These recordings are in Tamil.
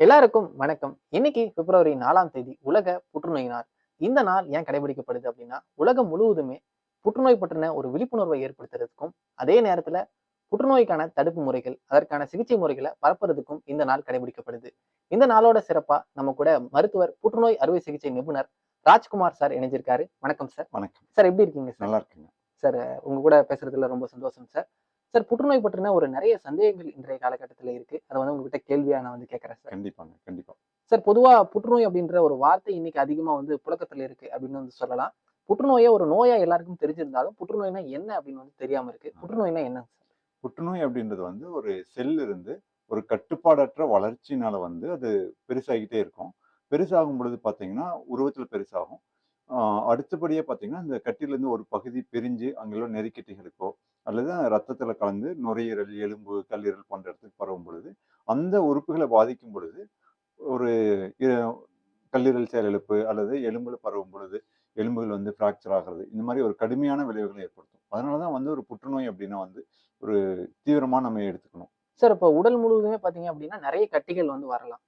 எல்லாருக்கும் வணக்கம். இன்னைக்கு பிப்ரவரி நாலாம் தேதி உலக புற்றுநோய் நாள். இந்த நாள் ஏன் கடைபிடிக்கப்படுது அப்படின்னா உலகம் முழுவதுமே புற்றுநோய் பற்றின ஒரு விழிப்புணர்வை ஏற்படுத்துறதுக்கும் அதே நேரத்துல புற்றுநோய்க்கான தடுப்பு முறைகள் அதற்கான சிகிச்சை முறைகளை பரப்புறதுக்கும் இந்த நாள் கடைபிடிக்கப்படுது. இந்த நாளோட சிறப்பா நம்ம கூட மருத்துவர் புற்றுநோய் அறுவை சிகிச்சை நிபுணர் ராஜ்குமார் சார் இணைஞ்சிருக்காரு. வணக்கம் சார். வணக்கம். சார் எப்படி இருக்கீங்க சார்? நல்லா இருக்குங்க. சார் உங்க கூட பேசுறதுல ரொம்ப சந்தோஷம் சார். சார் புற்றுநோய் பற்றின ஒரு நிறைய சந்தேகங்கள் இன்றைய காலகட்டத்தில் இருக்கு. அதை வந்து உங்ககிட்ட கேள்வியா நான் வந்து கேட்கறேன் சார் கண்டிப்பாங்க கண்டிப்பா. சார் பொதுவா புற்றுநோய் அப்படின்ற ஒரு வார்த்தை இன்னைக்கு அதிகமா வந்து புழக்கத்துல இருக்கு அப்படின்னு வந்து சொல்லலாம். புற்றுநோயை ஒரு நோயா எல்லாருக்கும் தெரிஞ்சிருந்தாலும் புற்றுநோய்னா என்ன அப்படின்னு வந்து தெரியாம இருக்கு. புற்றுநோய்னா என்ன சார் புற்றுநோய் அப்படின்றது வந்து ஒரு செல் இருந்து ஒரு கட்டுப்பாடற்ற வளர்ச்சினால வந்து அது பெருசாகிட்டே இருக்கும். பெருசாகும் பொழுது பார்த்தீங்கன்னா உருவத்தில் பெருசாகும். அடுத்தபடியா பார்த்தீங்கன்னா இந்த கட்டிலிருந்து ஒரு பகுதி பிரிஞ்சு அங்குள்ள நெறிக்கட்டிகளுக்கோ அல்லது ரத்தத்துல கலந்து நுரையீரல் எலும்பு கல்லீரல் போன்ற இடத்துக்கு பரவும் பொழுது அந்த உறுப்புகளை பாதிக்கும் பொழுது ஒரு கல்லீரல் செயலிழப்பு அல்லது எலும்புல பரவும் பொழுது எலும்புகள் வந்து ஃப்ராக்சர் ஆகிறது இந்த மாதிரி ஒரு கடுமையான விளைவுகளை ஏற்படுத்தும் அதனால தான் வந்து ஒரு புற்றுநோய் அப்படின்னா வந்து ஒரு தீவிரமா நம்ம எடுத்துக்கணும் சார் இப்போ உடல் முழுவதுமே பாத்தீங்க அப்படின்னா நிறைய கட்டிகள் வந்து வரலாம்.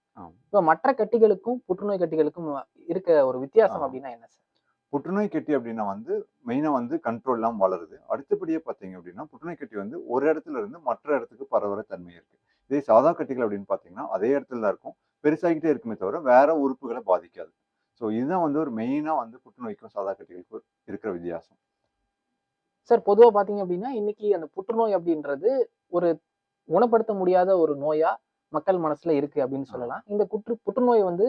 இப்போ மற்ற கட்டிகளுக்கும் புற்றுநோய் கட்டிகளுக்கும் இருக்க ஒரு வித்தியாசம். அப்படின்னா என்ன சார் புற்றுநோய் கட்டி அப்படின்னா வந்து மெயினா வந்து கண்ட்ரோல் இல்லாம வளருது. அடுத்தபடியே பார்த்தீங்க அப்படின்னா புற்றுநோய் கட்டி வந்து ஒரு இடத்துல இருந்து மற்ற இடத்துக்கு பரவுற தன்மை இருக்கு. இதே சாதா கட்டிகள் அப்படின்னு பார்த்தீங்கன்னா அதே இடத்துல தான் இருக்கும். பெருசாகிட்டே இருக்குமே தவிர வேற உறுப்புகளை பாதிக்காது. ஸோ இதுதான் வந்து ஒரு மெயினா வந்து புற்றுநோய்க்கும் சாதா கட்டிகளுக்கும் இருக்கிற வித்தியாசம். சார் பொதுவா பாத்தீங்க அப்படின்னா இன்னைக்கு அந்த புற்றுநோய் அப்படின்றது ஒரு குணப்படுத்த முடியாத ஒரு நோயா மக்கள் மனசுல இருக்கு அப்படின்னு சொல்லலாம். இந்த குற்று புற்றுநோய் வந்து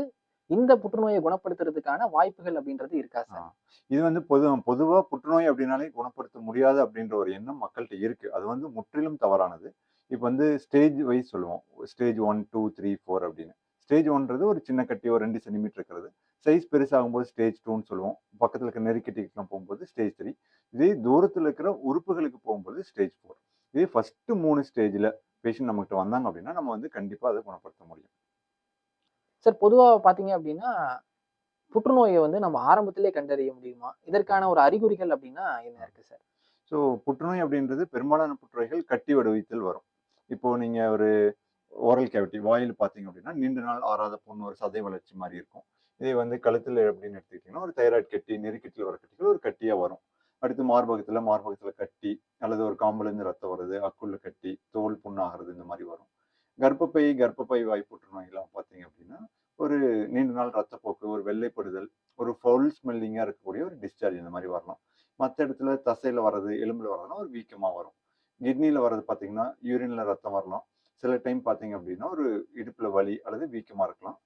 இந்த புற்றுநோயை குணப்படுத்துறதுக்கான வாய்ப்புகள் அப்படின்றது இருக்கா சார். இது வந்து பொது பொதுவா புற்றுநோய் அப்படின்னாலே குணப்படுத்த முடியாது அப்படின்ற ஒரு எண்ணம் மக்கள்கிட்ட இருக்கு. அது வந்து முற்றிலும் தவறானது. இப்போ வந்து ஸ்டேஜ் வைஸ் சொல்லுவோம். Stage one two three four அப்படின்னு. ஸ்டேஜ் ஒன்றது ஒரு சின்ன கட்டி ஒரு ரெண்டு சென்டிமீட்டர் இருக்கிறது. சைஸ் பெருசாகும்போது ஸ்டேஜ் டூன்னு சொல்லுவோம். பக்கத்தில் இருக்க நெருக்கட்டிக்கெல்லாம் போகும்போது ஸ்டேஜ் த்ரீ. இதே தூரத்தில் இருக்கிற உறுப்புகளுக்கு போகும்போது ஸ்டேஜ் ஃபோர். இதே ஃபர்ஸ்ட் மூணு ஸ்டேஜில் பேஷண்ட் நம்மகிட்ட வந்தாங்க அப்படின்னா நம்ம வந்து கண்டிப்பாக அதை குணப்படுத்த முடியும். சார் பொதுவாக பார்த்தீங்க அப்படின்னா புற்றுநோயை வந்து நம்ம ஆரம்பத்திலே கண்டறிய முடியுமா? இதற்கான ஒரு அறிகுறிகள் அப்படின்னா என்ன இருக்கு சார்? ஸோ புற்றுநோய் அப்படின்றது பெரும்பாலான புற்றுநோய்கள் கட்டி வடிவத்தில் வரும். இப்போ நீங்க ஒரு ஓரல் கேவிட்டி வாயில் பார்த்தீங்க அப்படின்னா நீண்ட நாள் ஆறாத பொண்ணு ஒரு சதை வளர்ச்சி மாதிரி இருக்கும். இதே வந்து கழுத்தில் அப்படின்னு எடுத்துக்கிட்டிங்கன்னா ஒரு தைராய்டு கட்டி நெருக்கட்டில் வர கட்டிகள் ஒரு கட்டியாக வரும். அடுத்து மார்பகத்தில் மார்பகத்தில் கட்டி அல்லது ஒரு காம்புலேருந்து ரத்தம் வருது அக்குள்ள கட்டி தோல் புண்ணாகிறது இந்த மாதிரி வரும். கர்ப்பப்பை கர்ப்பப்பை வாய் புற்றுநோயெல்லாம் பார்த்தீங்க அப்படின்னா ஒரு நீண்ட நாள் ரத்தப்போக்கு ஒரு வெள்ளைப்படுதல் ஒரு ஃபவுல் ஸ்மெல்லிங்காக இருக்கக்கூடிய ஒரு டிஸ்சார்ஜ் இந்த மாதிரி வரலாம். மற்ற இடத்துல தசையில் வர்றது எலும்பில் வர்றதுனா ஒரு வீக்கமாக வரும். கிட்னியில் வர்றது பார்த்தீங்கன்னா யூரினில் ரத்தம் வரலாம். சில டைம் பார்த்தீங்க அப்படின்னா ஒரு இடுப்பில் வலி அல்லது வீக்கமாக இருக்கலாம்.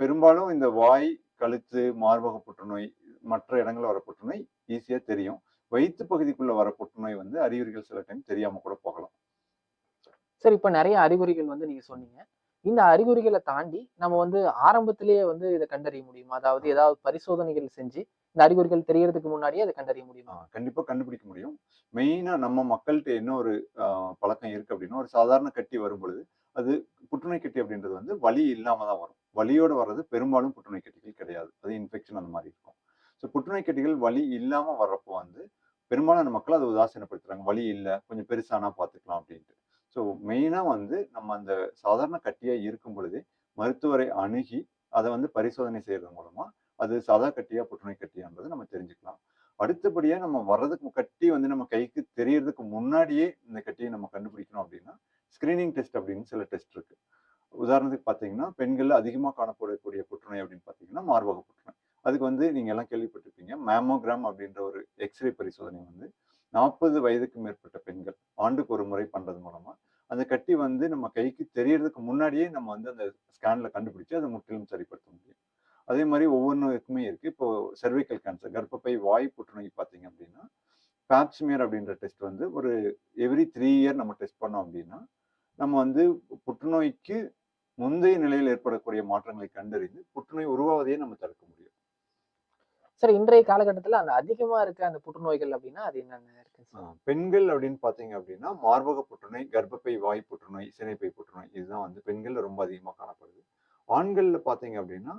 பெரும்பாலும் இந்த வாய் கழுத்து மார்பக புற்றுநோய் மற்ற இடங்களில் வர புற்றுநோய் ஈஸியாக தெரியும். வயிற்று பகுதிக்குள்ளே வர புற்றுநோய் வந்து அறிகுறிகள் சில டைம் தெரியாமல் கூட போகலாம். சார் இப்ப நிறைய அறிகுறிகள் வந்து நீங்க சொன்னீங்க. இந்த அறிகுறிகளை தாண்டி நம்ம வந்து ஆரம்பத்திலேயே வந்து இதை கண்டறிய முடியுமா? அதாவது. ஏதாவது பரிசோதனைகள் செஞ்சு இந்த அறிகுறிகள் தெரியறதுக்கு முன்னாடியே அதை கண்டறிய முடியுமா? ஆஹ் கண்டிப்பா கண்டுபிடிக்க முடியும். மெயினா நம்ம மக்கள்கிட்ட என்ன ஒரு பழக்கம் இருக்கு அப்படின்னா ஒரு சாதாரண கட்டி வரும் பொழுது அது புற்றுநோய் கட்டி அப்படின்றது வந்து வலி இல்லாம தான் வரும். வலியோட வர்றது பெரும்பாலும் புற்றுநோய் கட்டிகள் கிடையாது. அது இன்ஃபெக்ஷன் அந்த மாதிரி இருக்கும். ஸோ புற்றுநோய் கட்டிகள் வலி இல்லாம வர்றப்போ வந்து பெரும்பாலான மக்கள் அதை உதாசீனப்படுத்துறாங்க. வலி இல்லை கொஞ்சம் பெருசானா பார்த்துக்கலாம் அப்படின்ட்டு. ஸோ மெயினாக வந்து நம்ம அந்த சாதாரண கட்டியாக இருக்கும் பொழுதே மருத்துவரை அணுகி அதை வந்து பரிசோதனை செய்கிறது மூலமாக அது சாதா கட்டியா புற்றுநோய் கட்டியான்றது நம்ம தெரிஞ்சுக்கலாம். அடுத்தபடியாக நம்ம வர்றதுக்கு கட்டி வந்து நம்ம கைக்கு தெரியறதுக்கு முன்னாடியே இந்த கட்டியை நம்ம கண்டுபிடிக்கணும் அப்படின்னா ஸ்கிரீனிங் டெஸ்ட் அப்படின்னு சில டெஸ்ட் இருக்கு. உதாரணத்துக்கு பார்த்தீங்கன்னா பெண்களில் அதிகமாக காணப்படக்கூடிய புற்றுநோய் அப்படின்னு பார்த்தீங்கன்னா மார்பக புற்றுநோய். அதுக்கு வந்து நீங்கள் எல்லாம் கேள்விப்பட்டிருப்பீங்க. மேமோகிராம் அப்படின்ற ஒரு எக்ஸ்ரே பரிசோதனை வந்து நாற்பது வயதுக்கு மேற்பட்ட பெண்கள் ஆண்டுக்கு ஒரு முறை பண்றது மூலமா அந்த கட்டி வந்து நம்ம கைக்கு தெரியறதுக்கு முன்னாடியே நம்ம வந்து அந்த ஸ்கேன்ல கண்டுபிடிச்சு அதை முற்றிலும் சரிப்படுத்த முடியும். அதே மாதிரி ஒவ்வொன்றுக்குமே இருக்கு. இப்போ செர்விக்கல் கேன்சர் கர்ப்பப்பை வாய் புற்றுநோய் பார்த்தீங்க அப்படின்னா பேப்ஸ்மியர் அப்படின்ற டெஸ்ட் வந்து ஒரு எவ்ரி த்ரீ இயர் நம்ம டெஸ்ட் பண்ணோம் அப்படின்னா நம்ம வந்து புற்றுநோய்க்கு முந்தைய நிலையில் ஏற்படக்கூடிய மாற்றங்களை கண்டறிந்து புற்றுநோய் உருவாவதையே நம்ம தடுக்க முடியும். சார் இன்றைய காலகட்டத்துல அந்த அதிகமா இருக்க அந்த புற்றுநோய்கள் அப்படின்னா அது என்னென்ன இருக்கு பெண்கள் அப்படின்னு பார்த்தீங்க அப்படின்னா மார்பக புற்றுநோய் கர்ப்பப்பை வாய் புற்றுநோய் சினைப்பை புற்றுநோய் இதுதான் வந்து பெண்கள்ல ரொம்ப அதிகமாக காணப்படுது. ஆண்கள்ல பார்த்தீங்க அப்படின்னா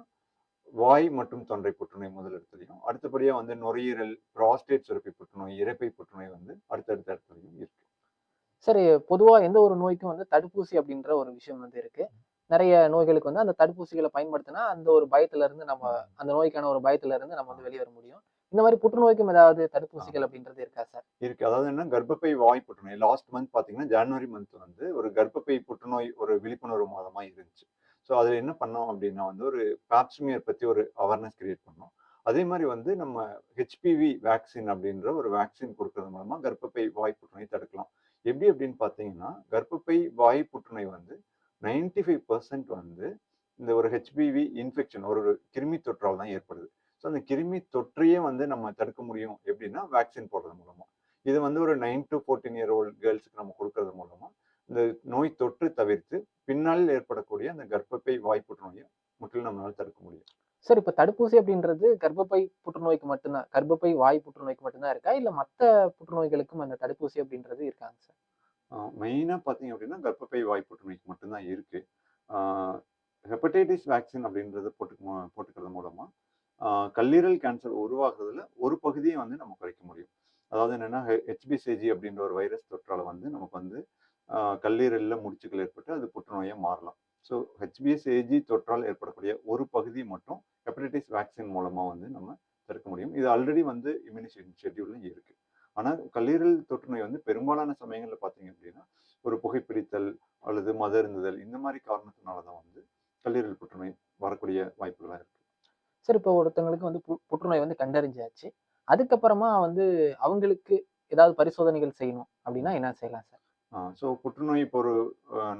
வாய் மற்றும் தொண்டை புற்றுநோய் முதல் இடத்துலையும் அடுத்தபடியா வந்து நுரையீரல் ப்ராஸ்டேட் சுரப்பி புற்றுநோய் இரைப்பை புற்றுநோய் வந்து அடுத்தடுத்த இடத்துலையும் இருக்கு. சரி பொதுவா எந்த ஒரு நோய்க்கும் வந்து தடுப்பூசி அப்படின்ற ஒரு விஷயம் வந்து இருக்கு. நிறைய நோய்களுக்கு வந்து அந்த தடுப்பூசிகளை பயன்படுத்தினா அந்த ஒரு பயத்துல இருந்து நம்ம அந்த நோய்க்கான ஒரு பயத்துல இருந்து நம்ம வந்து வெளியே வர முடியும். இந்த மாதிரி புற்றுநோய்க்கும் ஏதாவது தடுப்பூசிகள் அப்படின்றது இருக்கா சார்? இருக்கு. அதாவது என்ன கர்ப்பப்பை வாய் புற்றுநோய் லாஸ்ட் மந்த் பாத்தீங்கன்னா ஜனவரி மந்த் வந்து ஒரு கர்ப்பப்பை புற்றுநோய் ஒரு விழிப்புணர்வு மாதமா இருந்துச்சு. ஸோ அதுல என்ன பண்ணோம் அப்படின்னா வந்து ஒரு பேப்ஸ்மியர் பத்தி ஒரு அவேர்னஸ் கிரியேட் பண்ணோம். அதே மாதிரி வந்து நம்ம ஹெச்பிவி வேக்சின் அப்படின்ற ஒரு வேக்சின் கொடுக்கறது மூலமா கர்ப்பப்பை வாய் புற்றுநோய் தடுக்கலாம். எப்படி அப்படின்னு பார்த்தீங்கன்னா கர்ப்பப்பை வாய் புற்றுநோய் வந்து நைன்டி ஃபைவ் பர்சன்ட் வந்து இந்த ஒரு ஹெச்பிவி இன்ஃபெக்ஷன் ஒரு கிருமி தொற்றால் தான் ஏற்படுது. ஸோ அந்த கிருமி தொற்றையே வந்து நம்ம தடுக்க முடியும் எப்படின்னா வேக்சின் போடுறது மூலமா. இது வந்து ஒரு nine to fourteen year old கேர்ள்ஸுக்கு நம்ம கொடுக்கறது மூலமா இந்த நோய் தொற்று தவிர்த்து பின்னால் ஏற்படக்கூடிய அந்த கர்ப்பப்பை வாய் புற்றுநோயை முற்றிலும் நம்மளால தடுக்க முடியும். சார் இப்போ தடுப்பூசி அப்படின்றது கர்ப்பப்பை புற்றுநோய்க்கு மட்டும்தான் கர்ப்பப்பை வாய் புற்றுநோய்க்கு மட்டும்தான் இருக்கா? இல்லை மற்ற புற்றுநோய்களுக்கும் அந்த தடுப்பூசி அப்படின்றது இருக்காங்க சார் மெயினாக பார்த்தீங்க அப்படின்னா கர்ப்பப்பை வாய் புற்றுநோய்க்கு மட்டும்தான் இருக்குது ஹெப்படைட்டிஸ் வேக்சின் அப்படின்றத போட்டு போட்டுக்கிறது மூலமாக கல்லீரல் கேன்சர் உருவாகிறதுல ஒரு பகுதியை வந்து நம்ம குறைக்க முடியும். அதாவது என்னென்னா ஹெச்பிசிஜி அப்படின்ற ஒரு வைரஸ் தொற்றால் வந்து நமக்கு வந்து கல்லீரலில் முடிச்சுக்கள் ஏற்பட்டு அது புற்றுநோயா மாறலாம். ஸோ ஹெச்பிஎஸ்ஏஜி தொற்றால் ஏற்படக்கூடிய ஒரு பகுதி மட்டும் ஹெப்படைட்டிஸ் வேக்சின் மூலமாக வந்து நம்ம தடுக்க முடியும். இது ஆல்ரெடி வந்து இம்யூனைசேஷன் ஷெட்யூலில் இருக்குது ஆனால் கல்லீரல் தொற்றுநோய் வந்து பெரும்பாலான சமயங்களில் பார்த்தீங்க அப்படின்னா ஒரு புகைப்பிடித்தல் அல்லது மத இருந்துதல் இந்த மாதிரி காரணத்தினால தான் வந்து கல்லீரல் புற்றுநோய் வரக்கூடிய வாய்ப்புகளாக இருக்கு. சார் இப்போ ஒருத்தவங்களுக்கு வந்து புற்றுநோய் வந்து கண்டறிஞ்சாச்சு. அதுக்கப்புறமா வந்து அவங்களுக்கு ஏதாவது பரிசோதனைகள் செய்யணும் அப்படின்னா என்ன செய்யலாம் சார்? ஸோ புற்றுநோய் இப்போ ஒரு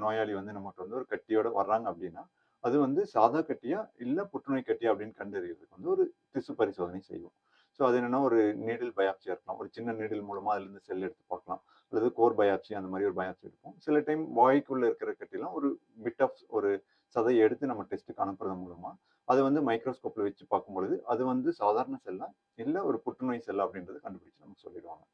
நோயாளி வந்து நமக்கு வந்து ஒரு கட்டியோட வர்றாங்க அப்படின்னா அது வந்து சாதா கட்டியா இல்லை புற்றுநோய் கட்டியா அப்படின்னு கண்டறியறதுக்கு வந்து ஒரு திசு பரிசோதனை செய்வோம். ஸோ அது என்னென்னா ஒரு நீடில் பயாப்சியாக இருக்கலாம் ஒரு சின்ன நீடில் மூலமாக அதுலேருந்து செல் எடுத்து பார்க்கலாம். அல்லது கோர் பயாப்சி அந்த மாதிரி ஒரு பயாப்சி எடுப்போம். சில டைம் வாய்க்குள்ளே இருக்கிற கட்டிலாம் ஒரு பிட் ஆஃப் ஒரு சதையை எடுத்து நம்ம டெஸ்ட்டுக்கு அனுப்புறது மூலமாக அது வந்து மைக்ரோஸ்கோப்பில் வச்சு பார்க்கும்பொழுது அது வந்து சாதாரண செல்லா இல்லை ஒரு புற்றுநோய் செல்லா அப்படின்றத கண்டுபிடிச்சு நமக்கு சொல்லிடுவாங்க.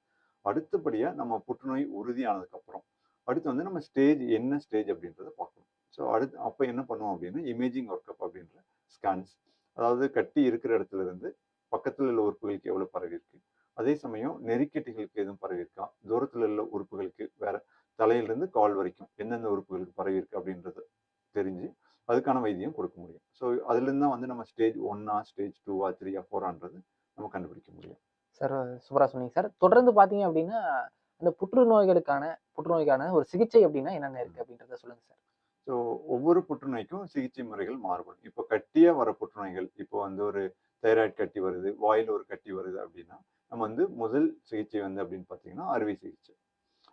அடுத்தபடியாக நம்ம புற்றுநோய் உறுதியானதுக்கப்புறம் அடுத்து வந்து நம்ம ஸ்டேஜ் என்ன ஸ்டேஜ் அப்படின்றத பார்க்கணும். ஸோ அடுத்து அப்போ என்ன பண்ணுவோம் அப்படின்னா இமேஜிங் ஒர்க்கப் அப்படின்ற ஸ்கேன்ஸ் அதாவது கட்டி இருக்கிற இடத்துல இருந்து பக்கத்தில் உள்ள உறுப்புகளுக்கு எவ்வளோ பரவி இருக்கு? அதே சமயம் நெறிக்கட்டிகளுக்கு எதுவும் பரவி இருக்கா? தூரத்தில் உள்ள உறுப்புகளுக்கு வேற தலையிலிருந்து கால் வரைக்கும் எந்தெந்த உறுப்புகளுக்கு பரவி இருக்கு அப்படின்றது தெரிஞ்சு அதுக்கான வைத்தியம் கொடுக்க முடியும். ஸோ அதுலேருந்து தான் வந்து நம்ம ஸ்டேஜ் ஒன்னா ஸ்டேஜ் டூவா த்ரீயா ஃபோரான்றது நம்ம கண்டுபிடிக்க முடியும். சார் சூப்பரா சொன்னீங்க சார். தொடர்ந்து பாத்தீங்க அப்படின்னா அந்த புற்றுநோய்களுக்கான புற்றுநோய்க்கான ஒரு சிகிச்சை அப்படின்னா என்னென்ன இருக்கு அப்படின்றத சொல்லுங்க சார். ஸோ ஒவ்வொரு புற்றுநோய்க்கும் சிகிச்சை முறைகள் மாறுபடும். இப்போ கட்டியா வர புற்றுநோய்கள் இப்போ வந்து ஒரு தைராய்டு கட்டி வருது வாயில் ஒரு கட்டி வருது அப்படின்னா நம்ம வந்து முதல் சிகிச்சை வந்து அப்படின்னு பார்த்தீங்கன்னா அறுவை சிகிச்சை.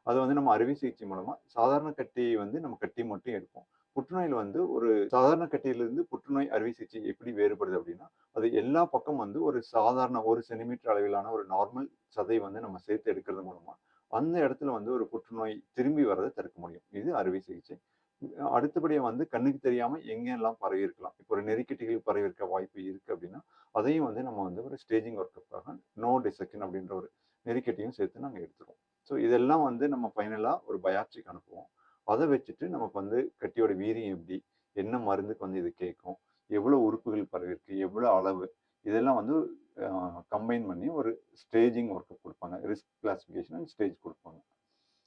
அது வந்து நம்ம அறுவை சிகிச்சை மூலமாக சாதாரண கட்டி வந்து நம்ம கட்டி மட்டும் எடுப்போம். புற்றுநோயில் வந்து ஒரு சாதாரண கட்டியிலிருந்து புற்றுநோய் அறுவை சிகிச்சை எப்படி வேறுபடுது அப்படின்னா அது எல்லா பக்கம் வந்து ஒரு சாதாரண ஒரு சென்டிமீட்டர் அளவிலான ஒரு நார்மல் சதை வந்து நம்ம சேர்த்து எடுக்கிறது மூலமாக அந்த இடத்துல வந்து ஒரு புற்றுநோய் திரும்பி வரதை தடுக்க முடியும். இது அறுவை சிகிச்சை. அடுத்தபடியாக வந்து கண்ணுக்கு தெரியாமல் எங்கெல்லாம் பரவி இருக்கலாம் இப்போ ஒரு நெருக்கட்டிகள் பரவி இருக்க வாய்ப்பு இருக்குது அப்படின்னா அதையும் வந்து நம்ம வந்து ஒரு ஸ்டேஜிங் ஒர்க்குக்காக நோ டிசெக்ஷன் அப்படின்ற ஒரு நெருக்கட்டியும் சேர்த்து நாங்கள் எடுத்துருவோம். ஸோ இதெல்லாம் வந்து நம்ம ஃபைனலாக ஒரு பயாப்சிக்கு அனுப்புவோம். அதை வச்சுட்டு நமக்கு வந்து கட்டியோட வீரியம் எப்படி என்ன மருந்துக்கு வந்து இது கேட்கும் எவ்வளோ உறுப்புகள் பரவி இருக்கு எவ்வளோ அளவு இதெல்லாம் வந்து கம்பைன் பண்ணி ஒரு ஸ்டேஜிங் ஒர்க்கப் கொடுப்பாங்க. ரிஸ்க் கிளாஸிஃபிகேஷன் அண்ட் ஸ்டேஜ் கொடுப்பாங்க.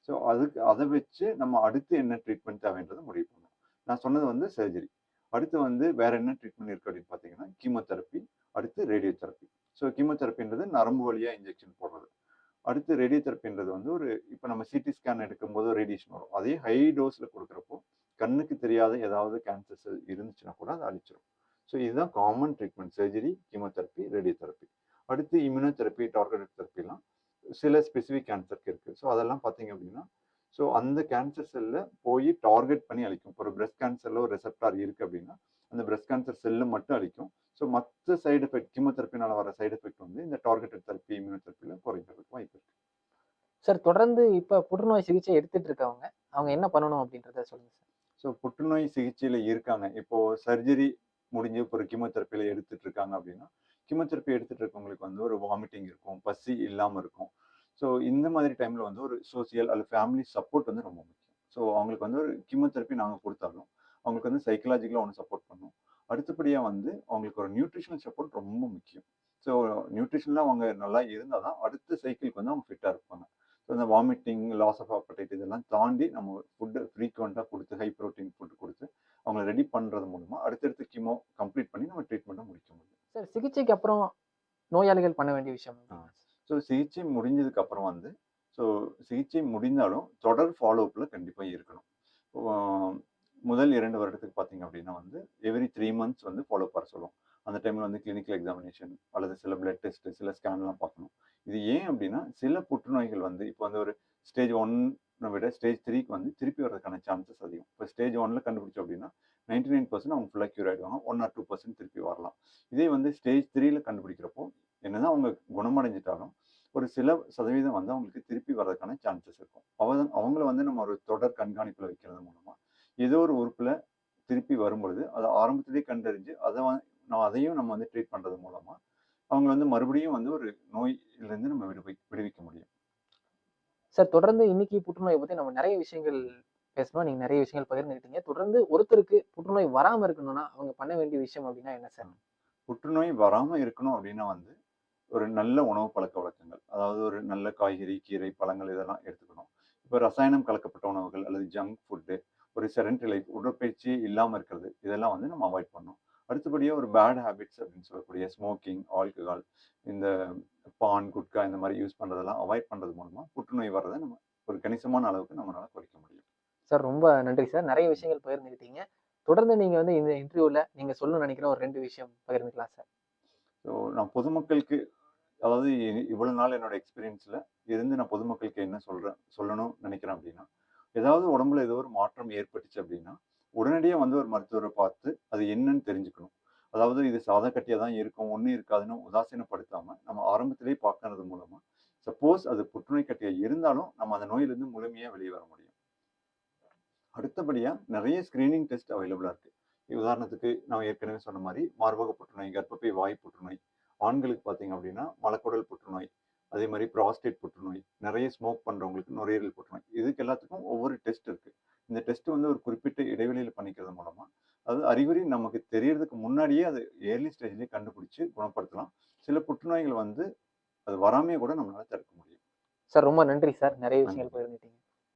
ஸோ அதுக்கு அதை வச்சு நம்ம அடுத்து என்ன ட்ரீட்மெண்ட் தேவைன்றதை முடிவு பண்ணணும். நான் சொன்னது வந்து சர்ஜரி அடுத்து வந்து வேற என்ன ட்ரீட்மெண்ட் இருக்குது அப்படின்னு பார்த்தீங்கன்னா கீமோதெரப்பி அடுத்து ரேடியோ தெரப்பி ஸோ கீமோதெரப்பின்றது நரம்பு வழியாக இன்ஜெக்ஷன் போடுறது. அடுத்து ரேடியோ தெரப்பின்றது வந்து ஒரு இப்போ நம்ம சிடி ஸ்கேன் எடுக்கும்போது ரேடியேஷன் வரும். அதே ஹை டோஸில் கொடுக்குறப்போ கண்ணுக்கு தெரியாத ஏதாவது கேன்சர் செல் இருந்துச்சுன்னா கூட அதை அழிச்சிடும் ஸோ இதுதான் common treatment surgery chemotherapy radiotherapy அடுத்து இம்யூனோதெரப்பி டார்கெட் தெரப்பிலாம் சில ஸ்பெசிஃபிக் கேன்சருக்கு இருக்கு. ஸோ அதெல்லாம் பார்த்தீங்க அப்படின்னா ஸோ அந்த கேன்சர் செல்லை போய் டார்கெட் பண்ணி அழிக்கும். ஒரு பிரஸ்ட் கேன்சர்ல ஒரு ரெசப்டார் இருக்கு அப்படின்னா அந்த பிரஸ்ட் கேன்சர் செல்லை மட்டும் அழிக்கும். ஸோ மற்ற சைடு எஃபெக்ட் கீமோதெரப்பினால வர சைடு எஃபெக்ட் வந்து இந்த டார்கெட்டட் தெரப்பி இம்யூனோதெரப்பியில் குறைக்கிறதுக்கு வாய்ப்பு இருக்கு. சார் தொடர்ந்து இப்ப புற்றுநோய் சிகிச்சை எடுத்துட்டு இருக்கவங்க அவங்க என்ன பண்ணணும் அப்படின்றத சொல்லுங்க சார் ஸோ புற்றுநோய் சிகிச்சையில் இருக்காங்க. இப்போ சர்ஜரி முடிஞ்சு இப்போ ஒரு கீமோதெரப்பியில் எடுத்துட்டு இருக்காங்க அப்படின்னா கிமோதெரப்பி எடுத்துகிட்டு இருக்கவங்களுக்கு வந்து ஒரு வாமிட்டிங் இருக்கும் பசி இல்லாமல் இருக்கும். ஸோ இந்த மாதிரி டைமில் வந்து ஒரு சோசியல் அல்லது ஃபேமிலி சப்போர்ட் வந்து ரொம்ப முக்கியம். ஸோ அவங்களுக்கு வந்து ஒரு கிமோதெரப்பி நாங்கள் கொடுத்தாலும் அவங்களுக்கு வந்து சைக்கலாஜிக்கலாக ஒன்று சப்போர்ட் பண்ணும். அடுத்தபடியாக வந்து அவங்களுக்கு ஒரு நியூட்ரிஷனல் சப்போர்ட் ரொம்ப முக்கியம். ஸோ நியூட்ரிஷனில் அவங்க நல்லா இருந்தால் தான் அடுத்த சைக்கிளுக்கு வந்து அவங்க ஃபிட்டாக இருப்பாங்க. ஸோ இந்த வாமிட்டிங் லாஸ் ஆஃப் appetite இதெல்லாம் தாண்டி நம்ம ஃபுட்டு ஃப்ரீக்வெண்ட்டாக கொடுத்து ஹை ப்ரோட்டீன் ஃபுட் கொடுத்து அவங்கள ரெடி பண்ணுறது மூலமாக அடுத்தடுத்து கிமோ கம்ப்ளீட் பண்ணி நம்ம ட்ரீட்மெண்ட்டை முடிக்க முடியும். சார் சிகிச்சைக்கு அப்புறம் நோயாளிகள் பண்ண வேண்டிய விஷயம் ஸோ சிகிச்சை முடிஞ்சதுக்கு அப்புறம் வந்து ஸோ சிகிச்சை முடிந்தாலும் தொடர் ஃபாலோஅப்பில் கண்டிப்பாக இருக்கணும். முதல் இரண்டு வருடத்துக்கு பார்த்தீங்க அப்படின்னா வந்து எவ்ரி த்ரீ மந்த்ஸ் வந்து ஃபாலோ பண்ண சொல்லுவோம். அந்த டைமில் வந்து கிளினிக்கல் எக்ஸாமினேஷன் அல்லது சில பிளட் டெஸ்ட்டு சில ஸ்கேன்லாம் பார்க்கணும். இது ஏன் அப்படின்னா சில புற்றுநோய்கள் வந்து இப்போ வந்து ஒரு ஸ்டேஜ் ஒன் நம்ம விட ஸ்டேஜ் த்ரீக்கு வந்து திருப்பி வர்றதுக்கான சான்சஸ் அதிகம். இப்போ ஸ்டேஜ் ஒன்ல கண்டுபிடிச்சோம் அப்படின்னா நைன்டி நைன் பர்சன்ட் அவங்க ஃபுல்லாக க்யூர் ஆகிடுவாங்க ஒன் ஆர் டூ பர்சன்ட் திருப்பி வரலாம். இதே வந்து ஸ்டேஜ் த்ரீல கண்டுபிடிக்கிறப்போ என்னதான் அவங்க குணமடைஞ்சிட்டாலும் ஒரு சில சதவீதம் வந்து அவங்களுக்கு திருப்பி வர்றதுக்கான சான்சஸ் இருக்கும். அவங்க அவங்கள வந்து நம்ம ஒரு தொடர் கண்காணிப்பில் வைக்கிறது மூலமா ஏதோ ஒரு உறுப்பில் திருப்பி வரும்பொழுது அதை ஆரம்பத்திலேயே கண்டறிஞ்சு அதை நான் நம்ம அதையும் நம்ம வந்து ட்ரீட் பண்ணுறது மூலமா அவங்க வந்து மறுபடியும் வந்து ஒரு நோயிலிருந்து நம்ம விடுவி விடுவிக்க முடியும். சார் தொடர்ந்து இன்னைக்கு புற்றுநோயை பத்தி நம்ம நிறைய விஷயங்கள் பேசணும் நீங்க நிறைய விஷயங்கள் பகிர்ந்துக்கிட்டீங்க தொடர்ந்து ஒருத்தருக்கு புற்றுநோய் வராம இருக்கணும்னா அவங்க பண்ண வேண்டிய விஷயம் அப்படின்னா என்ன சார் புற்றுநோய் வராம இருக்கணும் அப்படின்னா வந்து ஒரு நல்ல உணவு பழக்க வழக்கங்கள் அதாவது ஒரு நல்ல காய்கறி கீரை பழங்கள் இதெல்லாம் எடுத்துக்கணும். இப்போ ரசாயனம் கலக்கப்பட்ட உணவுகள் அல்லது ஜங்க் ஃபுட்டு ஒரு செரண்டரி லைஃப் உடற்பயிற்சி இல்லாமல் இருக்கிறது இதெல்லாம் வந்து நம்ம அவாய்ட் பண்ணணும். அடுத்தபடியாக ஒரு பேட் ஹேபிட்ஸ் அப்படின்னு சொல்லக்கூடிய ஸ்மோக்கிங் ஆல்கஹால் இந்த பான் குட்கா இந்த மாதிரி யூஸ் பண்ணுறதெல்லாம் அவாய்ட் பண்ணுறது மூலமாக புற்றுநோய் வர்றதை நம்ம ஒரு கணிசமான அளவுக்கு நம்மளால குறைக்க முடியும். சார் ரொம்ப நன்றி சார். நிறைய விஷயங்கள் பகிர்ந்துக்கிட்டீங்க தொடர்ந்து நீங்க வந்து இந்த இன்டர்வியூல நீங்க சொல்லணும்னு நினைக்கிற ஒரு ரெண்டு விஷயம் பகிர்ந்துக்கலாம் சார். ஸோ நான் பொதுமக்களுக்கு அதாவது இ- இவ்வளவு நாள் என்னோட எக்ஸ்பீரியன்ஸ்ல இருந்து நான் பொதுமக்களுக்கு என்ன சொல்றேன் சொல்லணும் நினைக்கிறேன் அப்படின்னா ஏதாவது உடம்புல ஏதோ ஒரு மாற்றம் ஏற்பட்டுச்சு அப்படின்னா உடனடியாக வந்து ஒரு மருத்துவரை பார்த்து அது என்னன்னு தெரிஞ்சுக்கணும். அதாவது இது சாதம் கட்டியாக தான் இருக்கும் ஒன்றும் இருக்காதுன்னு உதாசீனப்படுத்தாமல் நம்ம ஆரம்பத்திலேயே பார்க்கறது மூலமாக சப்போஸ் அது புற்றுநோய் கட்டியாக இருந்தாலும் நம்ம அந்த நோயிலிருந்து முழுமையாக வெளியே வர முடியும். அடுத்தபடியாக நிறைய ஸ்க்ரீனிங் டெஸ்ட் அவைலபிளாக இருக்குது உதாரணத்துக்கு நான் ஏற்கனவே சொன்ன மாதிரி மார்பக புற்றுநோய் கர்ப்பப்பை வாய் புற்றுநோய் ஆண்களுக்கு பார்த்தீங்க அப்படின்னா மலக்குடல் புற்றுநோய் அதே மாதிரி ப்ராஸ்டேட் புற்றுநோய் நிறைய ஸ்மோக் பண்றவங்களுக்கு நுரையீரல் புற்றுநோய் இதுக்கு எல்லாத்துக்கும் ஒவ்வொரு டெஸ்ட் இருக்கு. இந்த டெஸ்ட் வந்து ஒரு குறிப்பிட்ட இடைவெளியில் பண்ணிக்கிறது மூலமா அது அறிகுறி நமக்கு தெரியறதுக்கு முன்னாடியே அது ஏர்லி ஸ்டேஜ்லேயே கண்டுபிடிச்சு குணப்படுத்தலாம். சில புற்றுநோய்கள் வந்து அது வராமையே கூட நம்மளால தடுக்க முடியும். சார் ரொம்ப நன்றி சார். நிறைய விஷயங்கள் நன்றி. பகிர்ந்துட்டீங்க.